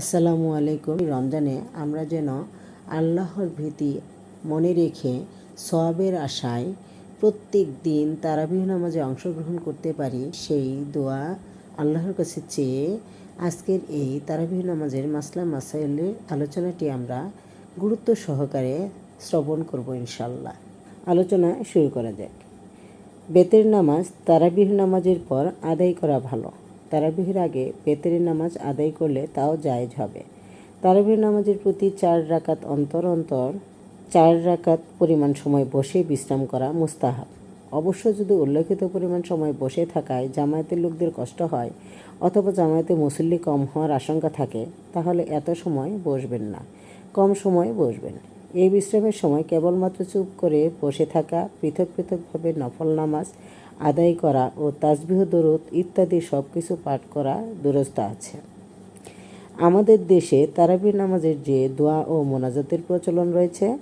আসসালামু আলাইকুম। রমজানে আমরা যেন আল্লাহর ভীতি মনে রেখে সবের আশায় প্রত্যেক দিন তারাবিহ নামাজে অংশগ্রহণ করতে পারি, সেই দোয়া আল্লাহর কাছে চেয়ে আজকের এই তারাবিহ নামাজের মাসলা মাসাইলের আলোচনাটি আমরা গুরুত্ব সহকারে শ্রবণ করব ইনশাল্লাহ আলোচনা শুরু করা যাক। বেতের নামাজ তারাবিহ নামাজের পর আদায় করা ভালো। তারাবিহের আগে বেতের নামাজ আদায় করলে তাও জায়েজ হবে। তারাবিহ নামাজের প্রতি চার রাকাত অন্তর অন্তর, চার রাকাত পরিমাণ সময় বসে বিশ্রাম করা মুস্তাহাব। অবশ্য যদি উল্লেখিত পরিমাণ সময় বসে থাকায় জামায়াতের লোকদের কষ্ট হয় অথবা জামায়াতে মুসল্লি কম হওয়ার আশঙ্কা থাকে, তাহলে এত সময় বসবেন না, কম সময়ে বসবেন। এই বিশ্রামের সময় কেবলমাত্র চুপ করে বসে থাকা পৃথক পৃথকভাবে নফল নামাজ আদায় করা ও তাসবিহ, দরুদ ইত্যাদি সব কিছু পাঠ করা দুরস্ত আছে। আমাদের দেশে তারাবির নামাজের যে দোয়া ও মোনাজাতের প্রচলন রয়েছে,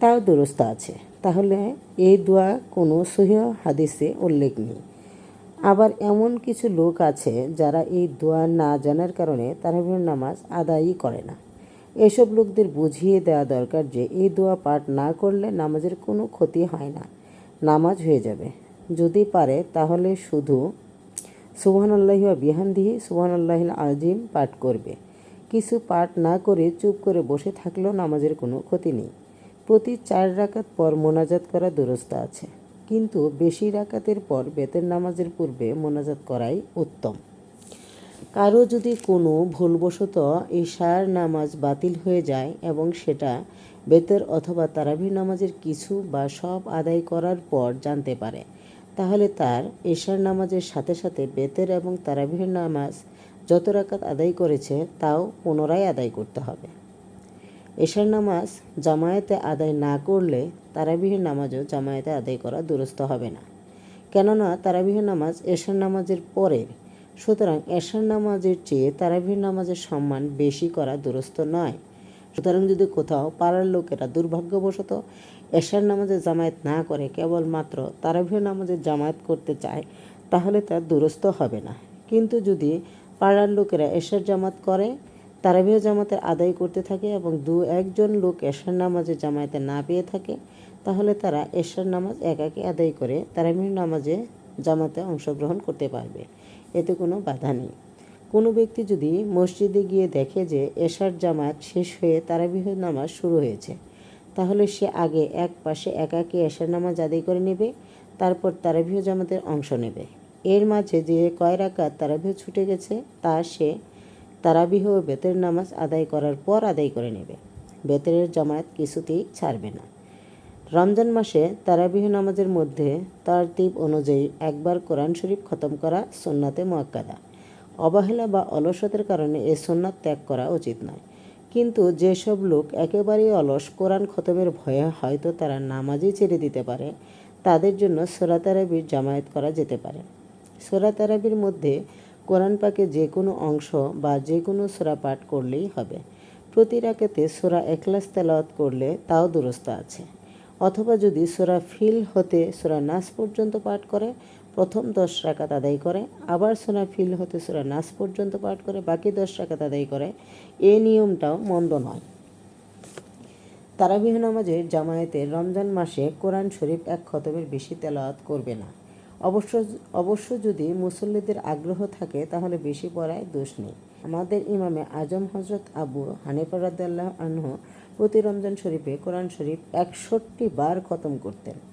তাও দুরস্ত আছে। তাহলে এই দোয়া কোনো সহিহ হাদিসে উল্লেখ নেই। আবার এমন কিছু লোক আছে যারা এই দোয়া না জানার কারণে তারাবির নামাজ আদায়ই করে না। এসব লোকদের বুঝিয়ে দেওয়া দরকার যে এই দোয়া পাঠ না করলে নামাজের কোনো ক্ষতি হয় না। নামাজ হয়ে যাবে। যদি পারে, তাহলে শুধু সুবহান আল্লাহ বিহানদিহি সুবহান আল্লাহ আজিম পাঠ করবে। কিছু পাঠ না করে চুপ করে বসে থাকলেও নামাজের কোনো ক্ষতি নেই। প্রতি চার রাকাত পর মোনাজাত করা দুরস্ত আছে। কিন্তু বেশি রাকাতের পর বেতের নামাজের পূর্বে মোনাজাত করাই উত্তম। কারও যদি কোনো ভুলবশত ঈশার নামাজ বাতিল হয়ে যায় এবং সেটা বেতের অথবা তারাবি নামাজের কিছু বা সব আদায় করার পর জানতে পারে তাহলে তার ঈশার নামাজের সাথে সাথে বেতের এবং তারাবিহের নামাজ যত রাকাত আদায় করেছে, তাও পুনরায় আদায় করতে হবে। এশার নামাজ জামায়াতে আদায় না করলে তারাবিহের নামাজও জামায়াতে আদায় করা দুরস্ত হবে না। কেননা তারাবিহের নামাজ এশার নামাজের পরে, সুতরাং এশার নামাজের চেয়ে তারাবিহের নামাজের সম্মান বেশি করা দুরস্ত নয়। সুতরাং যদি কোথাও পাড়ার লোকেরা দুর্ভাগ্যবশত এশার নামাজে জামায়াত না করে কেবলমাত্র তারাবিহ নামাজে জামায়াত করতে চায়, তাহলে তার দুরস্ত হবে না। কিন্তু যদি পাড়ার লোকেরা এশার জামাত করে, তারাবিহ জামাতের আদায় করতে থাকে এবং দু একজন লোক এশার নামাজে জামায়াতে না পেয়ে থাকে, তাহলে তারা এশার নামাজ একাকে আদায় করে তারাবিহ নামাজে জামাতে অংশগ্রহণ করতে পারবে। এতে কোনো বাধা নেই। কোনো ব্যক্তি যদি মসজিদে গিয়ে দেখে যে এশার জামাত শেষ হয়ে তারাবিহ নামাজ শুরু হয়েছে তাহলে সে আগে এক পাশে একাকে এশার নামাজ আদায় করে নেবে, তারপর তারাবিহ জামাতের অংশ নেবে। এর মাঝে যে কয় রাকাত তারাবিহ ছুটে গেছে, তা সে তারাবিহ ও বেতের নামাজ আদায় করার পর আদায় করে নেবে। বেতের জামায়াত কিছুতেই ছাড়বে না। রমজান মাসে তারাবিহ নামাজের মধ্যে তার তারতিব অনুযায়ী একবার কোরআন শরীফ খতম করা সুন্নাতে মোয়াক্কাদা। অবহেলা বা অলসতার কারণে এ সুন্নাত ত্যাগ করা উচিত নয়। কিন্তু যেসব লোক একেবারেই অলস কোরআন খতমের ভয়ে হয়তো তারা নামাজই ছেড়ে দিতে পারে, তাদের জন্য সোরা তারাবির জামায়াত করা যেতে পারে। সোরা তারাবির মধ্যে কোরআন পাকে যে কোনো অংশ বা যে কোনো সোরা পাঠ করলেই হবে। প্রতি রাকাতে সোরা একলাস তেলাওয়াত করলে তাও দুরস্ত আছে। অথবা যদি সোরা ফিল হতে সোরা নাস পর্যন্ত পাঠ করে প্রথম দশ রাকাত আদায় করে, আবার সোনা ফিল হতে সোরা নাস পর্যন্ত পাঠ করে, বাকি দশ রাকাত আদায় করে। এ নিয়মটাও মন্দ নয়। তারাবিহ নামাজে জামায়াতে রমজান মাসে কোরআন শরীফ এক খতমের বেশি তেলাওয়াত করবে না। অবশ্য অবশ্য যদি মুসল্লিদের আগ্রহ থাকে, তাহলে বেশি পড়ায় দোষ নেই। আমাদের ইমামে আজম হজরত আবু হানিফা আনহ প্রতি রমজান শরীফে কোরআন শরীফ একষট্টি বার খতম করতেন।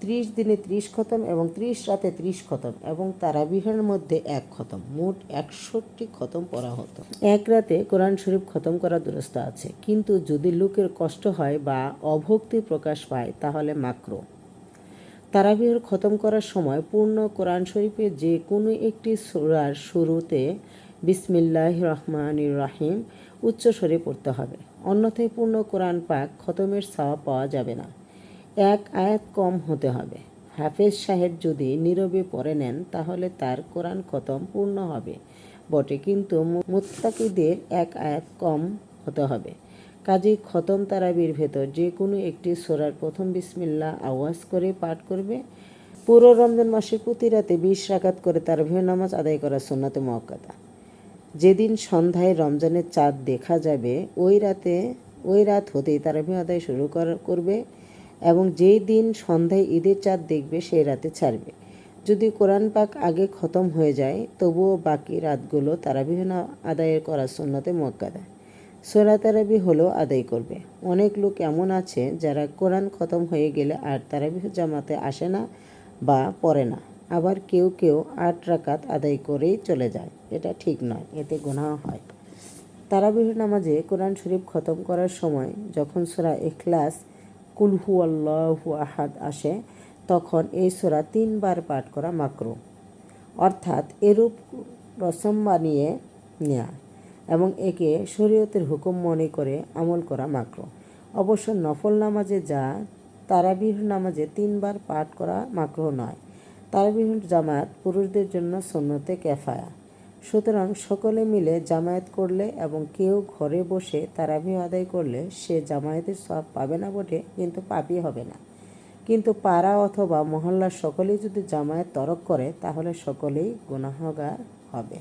ত্রিশ দিনে ত্রিশ খতম এবং ত্রিশ রাতে ত্রিশ খতম এবং তারাবিহের মধ্যে এক খতম। মোট একষট্টি খতম পড়া হতো। এক রাতে কোরআন শরীফ খতম করা দুরস্ত আছে। কিন্তু যদি লোকের কষ্ট হয় বা অভক্তি প্রকাশ পায়, তাহলে মাকরো। তারাবিহর খতম করার সময় পূর্ণ কোরআন শরীফে যে কোনো একটি সুরার শুরুতে বিসমিল্লাহ রহমান রাহিম উচ্চস্বরে পড়তে হবে। অন্যথায় পূর্ণ কোরআন পাক খতমের সাওয়া পাওয়া যাবে না। এক আয়াত কম হতে হবে। হাফেজ সাহেব যদি নীরবে পড়ে নেন, তাহলে তার কোরআন খতম পূর্ণ হবে। বটে, কিন্তু মুত্তাকিদের এক আয়াত কম হতে হবে। কাজেই খতম তারাবির ভেতর যে কোনো একটি সোরার প্রথম বিসমিল্লা আওয়াজ করে পাঠ করবে। পুরো রমজান মাসে প্রতি রাতে বিশ রাকাত করে তারাবিহ নামাজ আদায় করা সোনাতে মক্কাতা যেদিন সন্ধ্যায় রমজানের চাঁদ দেখা যাবে, ওই রাতে ওই রাত হতেই তারাবি আদায় শুরু কর- করবে। এবং যেই দিন সন্ধ্যায় ঈদের চাঁদ দেখবে, সেই রাতে ছাড়বে। যদি কোরআন পাক আগে খতম হয়ে যায়, তবুও বাকি রাতগুলো তারাবিহ না আদায়ের করার সুন্নতে মক্কাদা সোরা তারাবি হলেও আদায় করবে। অনেক লোক এমন আছে যারা কোরআন খতম হয়ে গেলে আর তারাবিহ জামাতে আসে না বা পড়ে না। আবার কেউ কেউ আট রাকাত আদায় করেই চলে যায়। এটা ঠিক নয়, এতে গুনাহ হয়। তারাবিহ নামাজে কোরআন শরীফ খতম করার সময় যখন সোরা ইখলাস কুলহু আল্লাহু আহাদ আসে, তখন এই সোরা তিনবার পাঠ করা মাকরু। অর্থাৎ এরূপ রসম বানিয়ে নেয়া এবং একে শরীয়তের হুকুম মনে করে আমল করা মাকরু। অবশ্য নফল নামাজে যা, তারাবিহ নামাজে তিনবার পাঠ করা মাকরু নয়। তারাবিহ জামাত পুরুষদের জন্য সন্ন্যতে ক্যাফায়া সুতরাং সকলে মিলে জামায়াত করলে এবং কেউ ঘরে বসে তারাবি আদায় করলে সে জামায়াতের সব পাবে না বটে, কিন্তু পাপই হবে না। কিন্তু পাড়া অথবা মহল্লার সকলেই যদি জামায়াত তরক করে, তাহলে সকলেই গুনাহগার হবে।